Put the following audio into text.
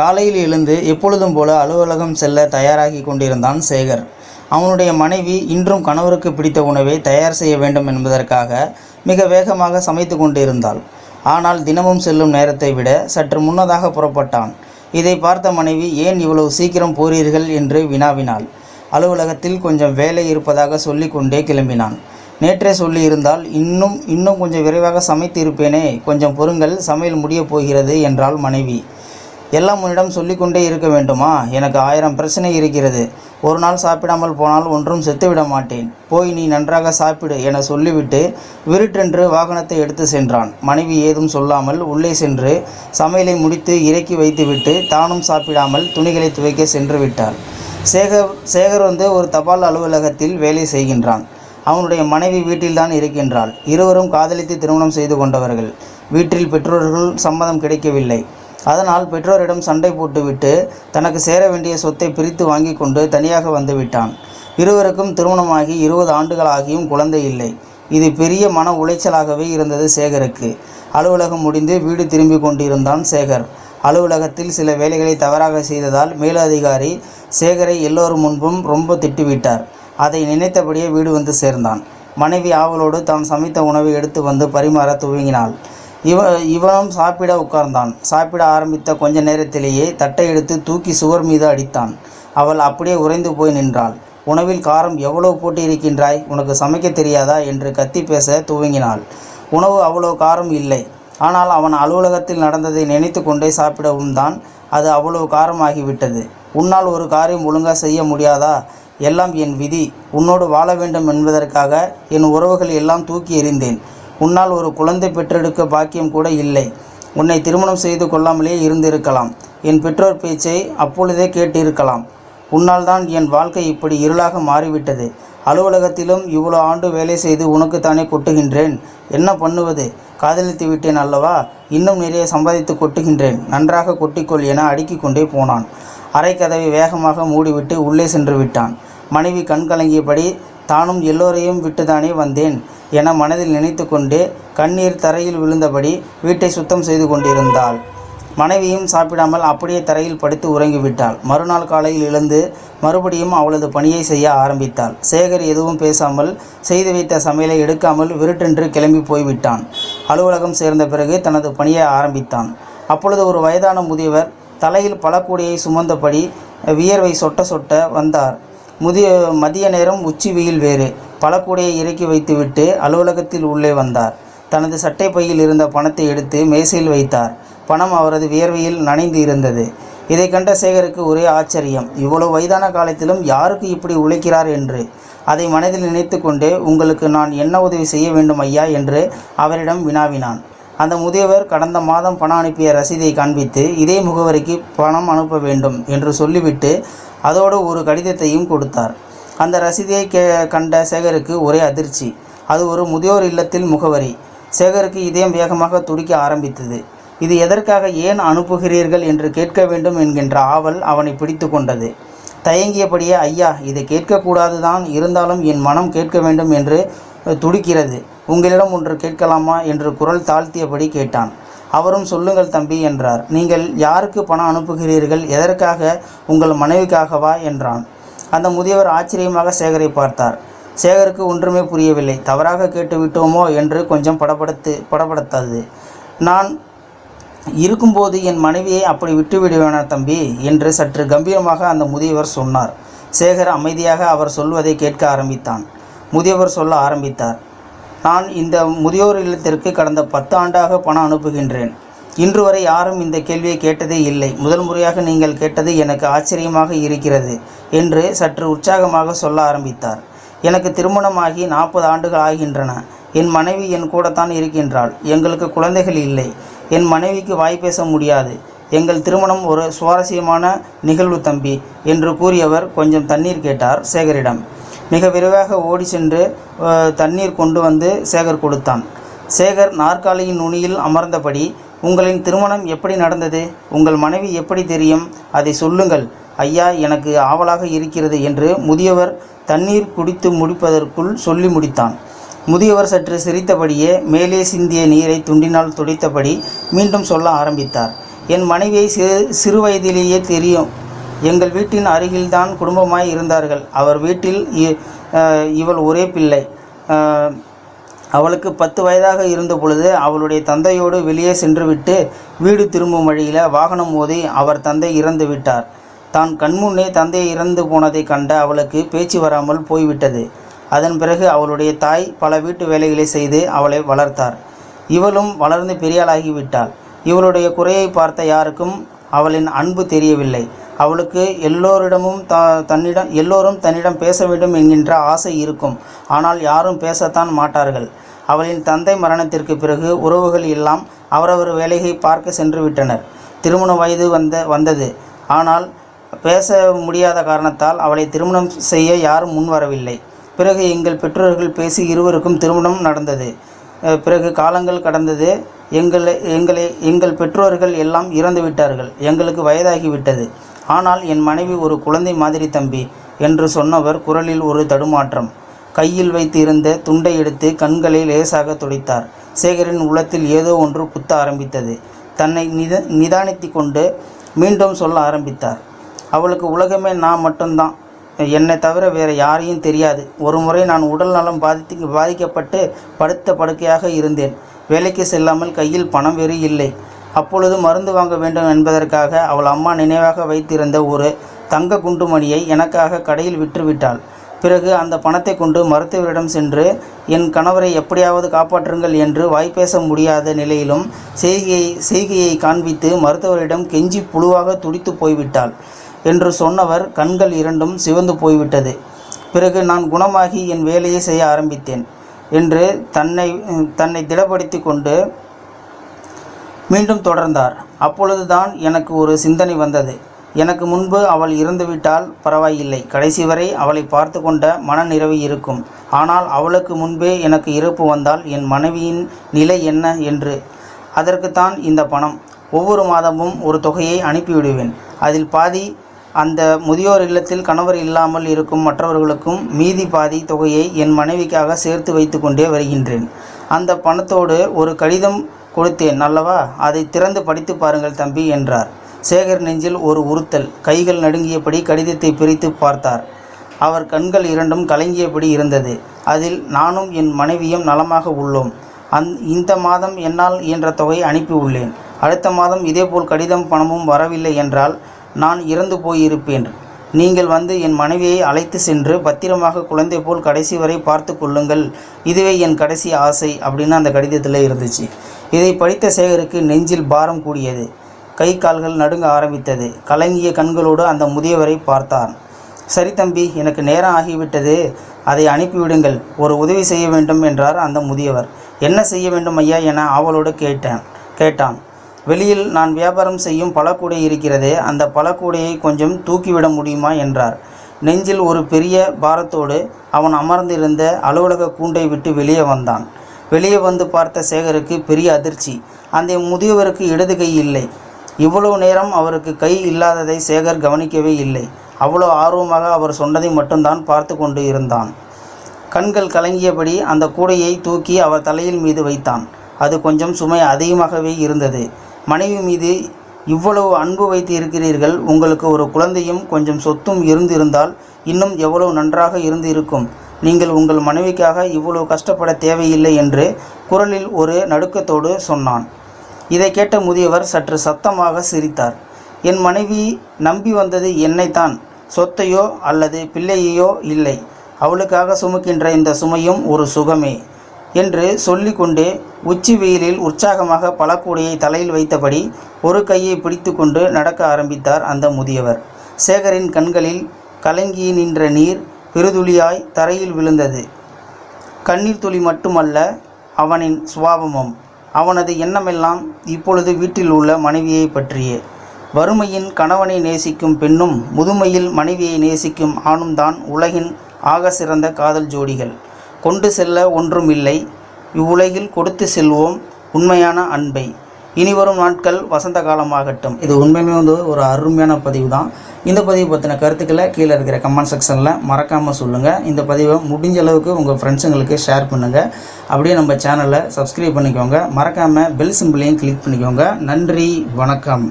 காலையில் எழுந்து எப்பொழுதும் போல அலுவலகம் செல்ல தயாராகி கொண்டிருந்தான் சேகர். அவனுடைய மனைவி இன்றும் கணவருக்கு பிடித்த உணவை தயார் செய்ய வேண்டும் என்பதற்காக மிக வேகமாக சமைத்து கொண்டிருந்தாள். ஆனால் தினமும் செல்லும் நேரத்தை விட சற்று முன்னதாக புறப்பட்டான். இதை பார்த்த மனைவி ஏன் இவ்வளவு சீக்கிரம் போறீர்கள்? என்று வினாவினாள். அலுவலகத்தில் கொஞ்சம் வேலை இருப்பதாக சொல்லிக்கொண்டே கிளம்பினான். நேற்றே சொல்லியிருந்தால் இன்னும் இன்னும் கொஞ்சம் விரைவாக சமைத்து இருப்பேனே கொஞ்சம் பொறுங்கள் சமையல் முடியப் போகிறது என்றாள் மனைவி. எல்லாம் உன்னிடம் சொல்லிக்கொண்டே இருக்க வேண்டுமா? எனக்கு ஆயிரம் பிரச்சனை இருக்கிறது. ஒரு நாள் சாப்பிடாமல் போனால் ஒன்றும் செத்துவிட மாட்டேன். போய் நீ நன்றாக சாப்பிடு என சொல்லிவிட்டு விருட்டென்று வாகனத்தை எடுத்து சென்றான். மனைவி ஏதும் சொல்லாமல் உள்ளே சென்று சமையலை முடித்து இறக்கி வைத்துவிட்டு தானும் சாப்பிடாமல் துணிகளை துவைக்க சென்று விட்டார் சேகர் சேகர் வந்து ஒரு தபால் அலுவலகத்தில் வேலை செய்கின்றான். அவனுடைய மனைவி வீட்டில்தான் இருக்கின்றாள். இருவரும் காதலித்து திருமணம் செய்து கொண்டவர்கள். வீட்டில் பெற்றோர்கள் சம்மதம் கிடைக்கவில்லை. அதனால் பெற்றோரிடம் சண்டை போட்டுவிட்டு தனக்கு சேர வேண்டிய சொத்தை பிரித்து வாங்கி கொண்டு தனியாக வந்துவிட்டான் இருவருக்கும் திருமணமாகி இருபது ஆண்டுகளாகியும் குழந்தை இல்லை. இது பெரிய மன உளைச்சலாகவே இருந்தது சேகருக்கு. அலுவலகம் முடிந்து வீடு திரும்பி கொண்டிருந்தான் சேகர். அலுவலகத்தில் சில வேலைகளை தவறாக செய்ததால் மேலதிகாரி சேகரை எல்லோரும் முன்பும் ரொம்ப திட்டுவிட்டார். அதை நினைத்தபடியே வீடு வந்து சேர்ந்தான். மனைவி ஆவலோடு தான் சமைத்த உணவை எடுத்து வந்து பரிமாற துவங்கினாள். இவ இவனும் சாப்பிட உட்கார்ந்தான். சாப்பிட ஆரம்பித்த கொஞ்ச நேரத்திலேயே தட்டை எடுத்து தூக்கி சுவர் மீது அடித்தான். அவள் அப்படியே உறைந்து போய் நின்றாள். உணவில் காரம் எவ்வளவு போட்டு இருக்கின்றாய்? உனக்கு சமைக்க தெரியாதா? என்று கத்தி பேச துவங்கினாள். உணவு அவ்வளோ காரம் இல்லை. ஆனால் அவன் அலுவலகத்தில் நடந்ததை நினைத்து கொண்டே சாப்பிடவும் தான் அது அவ்வளோ காரமாகிவிட்டது. உன்னால் ஒரு காரியம் ஒழுங்காக செய்ய முடியாதா? எல்லாம் என் விதி. உன்னோடு வாழ வேண்டும் என்பதற்காக என் உறவுகள் எல்லாம் தூக்கி எறிந்தேன். உன்னால் ஒரு குழந்தை பெற்றெடுக்க பாக்கியம் கூட இல்லை. உன்னை திருமணம் செய்து கொள்ளாமலே இருந்திருக்கலாம். என் பெற்றோர் பேச்சை அப்பொழுதே கேட்டிருக்கலாம். உன்னால் தான் என் வாழ்க்கை இப்படி இருளாக மாறிவிட்டது. அலுவலகத்திலும் இவ்வளோ ஆண்டு வேலை செய்து உனக்குத்தானே கொட்டுகின்றேன். என்ன பண்ணுவது? காதலித்து விட்டேன் அல்லவா? இன்னும் நிறைய சம்பாதித்து கொட்டுகின்றேன். நன்றாக கொட்டிக்கொள் என அடுக்கிக் கொண்டே போனான். அரைக்கதவை வேகமாக மூடிவிட்டு உள்ளே சென்று விட்டான். மனைவி கண்கலங்கியபடி தானும் எல்லோரையும் விட்டுதானே வந்தேன். என மனதில் நினைத்து கொண்டு கண்ணீர் தரையில் விழுந்தபடி வீட்டை சுத்தம் செய்து கொண்டிருந்தாள். மனைவியும் சாப்பிடாமல் அப்படியே தரையில் படுத்து உறங்கிவிட்டாள். மறுநாள் காலையில் எழுந்து மறுபடியும் அவளது பணியை செய்ய ஆரம்பித்தாள். சேகர் எதுவும் பேசாமல் செய்து வைத்த சமையலை எடுக்காமல் விருட்டென்று கிளம்பி போய்விட்டான். அலுவலகம் சேர்ந்த பிறகு தனது பணியை ஆரம்பித்தான். அப்பொழுது ஒரு வயதான முதியவர் தலையில் பழக்கூடையை சுமந்தபடி வியர்வை சொட்ட சொட்ட வந்தார். முதிய மதிய நேரம் உச்சி வெயில் வேறு. பழக்கூடையை இறக்கி வைத்துவிட்டு அலுவலகத்தில் உள்ளே வந்தார். தனது சட்டை பையில் இருந்த பணத்தை எடுத்து மேசையில் வைத்தார். பணம் அவரது வியர்வையில் நனைந்து இருந்தது. இதை கண்ட சேகருக்கு ஒரே ஆச்சரியம். இவ்வளவு வயதான காலத்திலும் யாருக்கு இப்படி உழைக்கிறார் என்று? அதை மனதில் நினைத்து கொண்டே உங்களுக்கு நான் என்ன உதவி செய்ய வேண்டும் ஐயா? என்று அவரிடம் வினாவினான். அந்த முதியவர் கடந்த மாதம் பணம் அனுப்பிய ரசீதை காண்பித்து இதே முகவரிக்கு பணம் அனுப்ப வேண்டும் என்று சொல்லிவிட்டு அதோடு ஒரு கடிதத்தையும் கொடுத்தார். அந்த ரசீதியை கே கண்ட சேகருக்கு ஒரே அதிர்ச்சி. அது ஒரு முதியோர் இல்லத்தில் முகவரி. சேகருக்கு இதயம் வேகமாக துடிக்க ஆரம்பித்தது. இது எதற்காக ஏன் அனுப்புகிறீர்கள் என்று கேட்க வேண்டும் என்கின்ற ஆவல் அவனை பிடித்து கொண்டது. தயங்கியபடியே ஐயா இதை கேட்கக்கூடாது தான் இருந்தாலும் என் மனம் கேட்க வேண்டும் என்று துடிக்கிறது. உங்களிடம் ஒன்று கேட்கலாமா? என்று குரல் தாழ்த்தியபடி கேட்டான். அவரும் சொல்லுங்கள் தம்பி என்றார். நீங்கள் யாருக்கு பணம் அனுப்புகிறீர்கள்? எதற்காக? உங்கள் மனைவிக்காகவா? என்றான். அந்த முதியவர் ஆச்சரியமாக சேகரை பார்த்தார். சேகருக்கு ஒன்றுமே புரியவில்லை. தவறாக கேட்டுவிட்டோமோ என்று கொஞ்சம் படபடத்து படபடத்தது. நான் இருக்கும்போது என் மனைவியை அப்படி விட்டுவிடுவேனா தம்பி? என்று சற்று கம்பீரமாக அந்த முதியவர் சொன்னார். சேகர் அமைதியாக அவர் சொல்வதை கேட்க ஆரம்பித்தான். முதியவர் சொல்ல ஆரம்பித்தார். நான் இந்த முதியோர் இல்லத்திற்கு கடந்த பத்து ஆண்டாக பணம் அனுப்புகின்றேன். இன்று வரை யாரும் இந்த கேள்வியை கேட்டதே இல்லை. முதல் முறையாக நீங்கள் கேட்டது எனக்கு ஆச்சரியமாக இருக்கிறது. என்று சற்று உற்சாகமாக சொல்ல ஆரம்பித்தார். எனக்கு திருமணமாகி நாற்பது ஆண்டுகள் ஆகின்றன. என் மனைவி என் கூடத்தான் இருக்கின்றாள். எங்களுக்கு குழந்தைகள் இல்லை. என் மனைவிக்கு வாய் பேச முடியாது. எங்கள் திருமணம் ஒரு சுவாரஸ்யமான நிகழ்வு தம்பி என்று கூறியவர் கொஞ்சம் தண்ணீர் கேட்டார் சேகரிடம். மிக விரைவாக ஓடி சென்று தண்ணீர் கொண்டு வந்து சேகர் கொடுத்தான். சேகர் நாற்காலியின் நுனியில் அமர்ந்தபடி உங்களின் திருமணம் எப்படி நடந்தது? உங்கள் மனைவி எப்படி தெரியும்? அதை சொல்லுங்கள் ஐயா எனக்கு ஆவலாக இருக்கிறது என்று முதியவர் தண்ணீர் குடித்து முடிப்பதற்குள் சொல்லி முடித்தான். முதியவர் சற்று சிரித்தபடியே மேலே சிந்திய நீரை துண்டினால் துடைத்தபடி மீண்டும் சொல்ல ஆரம்பித்தார். என் மனைவியை சிறு சிறுவயதிலேயே தெரியும். எங்கள் வீட்டின் அருகில்தான் குடும்பமாய் இருந்தார்கள். அவர் வீட்டில் இ- இவள் ஒரே பிள்ளை. அவளுக்கு பத்து வயதாக இருந்த பொழுது அவளுடைய தந்தையோடு வெளியே சென்றுவிட்டு வீடு திரும்பும் வழியில் வாகனம் மோதி அவர் தந்தை இறந்து விட்டார் தான் கண்முன்னே தந்தை இறந்து போனதை கண்ட அவளுக்கு பேச்சு வராமல் போய்விட்டது. அதன் பிறகு அவளுடைய தாய் பல வீட்டு வேலைகளை செய்து அவளை வளர்த்தார். இவளும் வளர்ந்து பெரியாளாகிவிட்டாள் இவளுடைய குறையை பார்த்த யாருக்கும் அவளின் அன்பு தெரியவில்லை. அவளுக்கு எல்லோரிடமும் த தன்னிடம் எல்லோரும் தன்னிடம் பேச வேண்டும் என்கின்ற ஆசை இருக்கும். ஆனால் யாரும் பேசத்தான் மாட்டார்கள். அவளின் தந்தை மரணத்திற்கு பிறகு உறவுகள் எல்லாம் அவரவர் வேலையை பார்க்க சென்று விட்டனர். திருமண வயது வந்த வந்தது. ஆனால் பேச முடியாத காரணத்தால் அவளை திருமணம் செய்ய யாரும் முன்வரவில்லை. பிறகு எங்கள் பெற்றோர்கள் பேசி இருவருக்கும் திருமணம் நடந்தது. பிறகு காலங்கள் கடந்தது. எங்களை எங்களை எங்கள் பெற்றோர்கள் எல்லாம் இறந்து விட்டார்கள். எங்களுக்கு வயதாகிவிட்டது ஆனால் என் மனைவி ஒரு குழந்தை மாதிரி தம்பி என்று சொன்னவர் குரலில் ஒரு தடுமாற்றம். கையில் வைத்து இருந்த துண்டை எடுத்து கண்களை லேசாக துடைத்தார். சேகரின் உள்ளத்தில் ஏதோ ஒன்று குத்த ஆரம்பித்தது. தன்னை நித நிதானித்து கொண்டு மீண்டும் சொல்ல ஆரம்பித்தார். அவளுக்கு உலகமே நான் மட்டும்தான். என்னை தவிர வேறு யாரையும் தெரியாது. ஒரு முறை நான் உடல் நலம் பாதித்து பாதிக்கப்பட்டு படுத்த படுக்கையாக இருந்தேன். வேலைக்கு செல்லாமல் கையில் பணம் வேறு இல்லை. அப்பொழுது மருந்து வாங்க வேண்டும் என்பதற்காக அவள் அம்மா நினைவாக வைத்திருந்த ஒரு தங்க குண்டுமணியை எனக்காக கடையில் விற்றுவிட்டாள். பிறகு அந்த பணத்தை கொண்டு மருத்துவரிடம் சென்று என் கணவரை எப்படியாவது காப்பாற்றுங்கள் என்று வாய்ப்பேச முடியாத நிலையிலும் செய்கையை செய்கையை காண்பித்து மருத்துவரிடம் கெஞ்சி புழுவாக துடித்து போய்விட்டாள். என்று சொன்னவர் கண்கள் இரண்டும் சிவந்து போய்விட்டது. பிறகு நான் குணமாகி என் வேலையை செய்ய ஆரம்பித்தேன் என்று தன்னை தன்னை திடப்படுத்தி கொண்டு மீண்டும் தொடர்ந்தார். அப்பொழுதுதான் எனக்கு ஒரு சிந்தனை வந்தது. எனக்கு முன்பு அவள் இறந்துவிட்டால் பரவாயில்லை. கடைசி வரை அவளை பார்த்து கொண்ட மனநிறைவு இருக்கும். ஆனால் அவளுக்கு முன்பே எனக்கு இறப்பு வந்தால் என் மனைவியின் நிலை என்ன என்று. அதற்குத்தான் இந்த பணம். ஒவ்வொரு மாதமும் ஒரு தொகையை அனுப்பிவிடுவேன். அதில் பாதி அந்த முதியோர் இல்லத்தில் கணவர் இல்லாமல் இருக்கும் மற்றவர்களுக்கும் மீதி பாதி தொகையை என் மனைவிக்காக சேர்த்து வைத்து கொண்டே வருகின்றேன். அந்த பணத்தோடு ஒரு கடிதம் கொடுத்தேன் அல்லவா அதை திறந்து படித்து பாருங்கள் தம்பி என்றார். சேகர் நெஞ்சில் ஒரு உறுத்தல். கைகள் நடுங்கியபடி கடிதத்தை பிரித்து பார்த்தார். அவர் கண்கள் இரண்டும் கலங்கியபடி இருந்தது. அதில் நானும் என் மனைவியும் நலமாக உள்ளோம். அந் இந்த மாதம் என்னால் இயன்ற தொகையை அனுப்பியுள்ளேன். அடுத்த மாதம் இதேபோல் கடிதம் பணமும் வரவில்லை என்றால் நான் இறந்து போயிருப்பேன். நீங்கள் வந்து என் மனைவியை அழைத்து சென்று பத்திரமாக குழந்தை போல் கடைசி வரை பார்த்து கொள்ளுங்கள். இதுவே என் கடைசி ஆசை அப்படின்னு அந்த கடிதத்தில் இருந்துச்சு. இதை படித்த சேகருக்கு நெஞ்சில் பாரம் கூடியது. கை கால்கள் நடுங்க ஆரம்பித்தது. கலங்கிய கண்களோடு அந்த முதியவரை பார்த்தான். சரி தம்பி எனக்கு நேரம் ஆகிவிட்டது. அதை அனுப்பிவிடுங்கள். ஒரு உதவி செய்ய வேண்டும் என்றார் அந்த முதியவர். என்ன செய்ய வேண்டும் ஐயா என ஆவலோடு கேட்டேன். கேட்டான். வெளியில் நான் வியாபாரம் செய்யும் பழக்கூடை இருக்கிறதே அந்த பழக்கூடையை கொஞ்சம் தூக்கிவிட முடியுமா என்றார். நெஞ்சில் ஒரு பெரிய பாரத்தோடு அவன் அமர்ந்திருந்த அலுவலக கூண்டை விட்டு வெளியே வந்தான். வெளியே வந்து பார்த்த சேகருக்கு பெரிய அதிர்ச்சி. அந்த முதியவருக்கு இடது கை இல்லை. இவ்வளவு நேரம் அவருக்கு கை இல்லாததை சேகர் கவனிக்கவே இல்லை. அவ்வளோ ஆர்வமாக அவர் சொன்னதை மட்டும்தான் பார்த்து கொண்டு இருந்தான். கண்கள் கலங்கியபடி அந்த கூடையை தூக்கி அவர் தலையில் மீது வைத்தான். அது கொஞ்சம் சுமை அதிகமாகவே இருந்தது. மனைவி மீது இவ்வளவு அன்பு வைத்து இருக்கிறீர்கள் உங்களுக்கு ஒரு குழந்தையும் கொஞ்சம் சொத்தும் இருந்திருந்தால் இன்னும் எவ்வளவு நன்றாக இருந்து இருக்கும் நீங்கள் உங்கள் மனைவிக்காக இவ்வளவு கஷ்டப்பட தேவையில்லை என்று குரலில் ஒரு நடுக்கத்தோடு சொன்னான். இதை கேட்ட முதியவர் சற்று சத்தமாக சிரித்தார். என் மனைவி நம்பி வந்தது என்னைத்தான். சொத்தையோ அல்லது பிள்ளையையோ இல்லை. அவளுக்காக சுமக்கின்ற இந்த சுமையும் ஒரு சுகமே. என்று சொல்லிக்கொண்டே உச்சி வெயிலில் உற்சாகமாக பழக்கூடையை தலையில் வைத்தபடி ஒரு கையை பிடித்துக்கொண்டு நடக்க ஆரம்பித்தார் அந்த முதியவர். சேகரின் கண்களில் கலங்கி நின்ற நீர் பெருதுளியாய் தரையில் விழுந்தது. கண்ணீர் துளி மட்டுமல்ல அவனின் சுவாபமும் அவனது எண்ணமெல்லாம் இப்பொழுது வீட்டில் உள்ள மனைவியை பற்றியே. வறுமையின் கணவனை நேசிக்கும் பெண்ணும் முதுமையில் மனைவியை நேசிக்கும் ஆணும் தான் உலகின் ஆக சிறந்த காதல் ஜோடிகள். கொண்டு செல்ல ஒன்றும் இல்லை. இவ்வுலகில் கொடுத்து செல்வோம் உண்மையான அன்பை. இனி வரும் நாட்கள் வசந்த காலமாகட்டும். இது உண்மையுமே வந்து ஒரு அருமையான பதிவு தான். இந்த பதிவு பற்றின கருத்துக்களை கீழே இருக்கிற கமெண்ட் செக்ஷனில் மறக்காமல் சொல்லுங்கள் இந்த பதிவை முடிஞ்ச அளவுக்கு உங்கள் ஃப்ரெண்ட்ஸுங்களுக்கு ஷேர் பண்ணுங்கள் அப்படியே நம்ம சேனலை சப்ஸ்கிரைப் பண்ணிக்கோங்க. மறக்காமல் பெல் சிம்பிளையும் கிளிக் பண்ணிக்கோங்க. நன்றி வணக்கம்.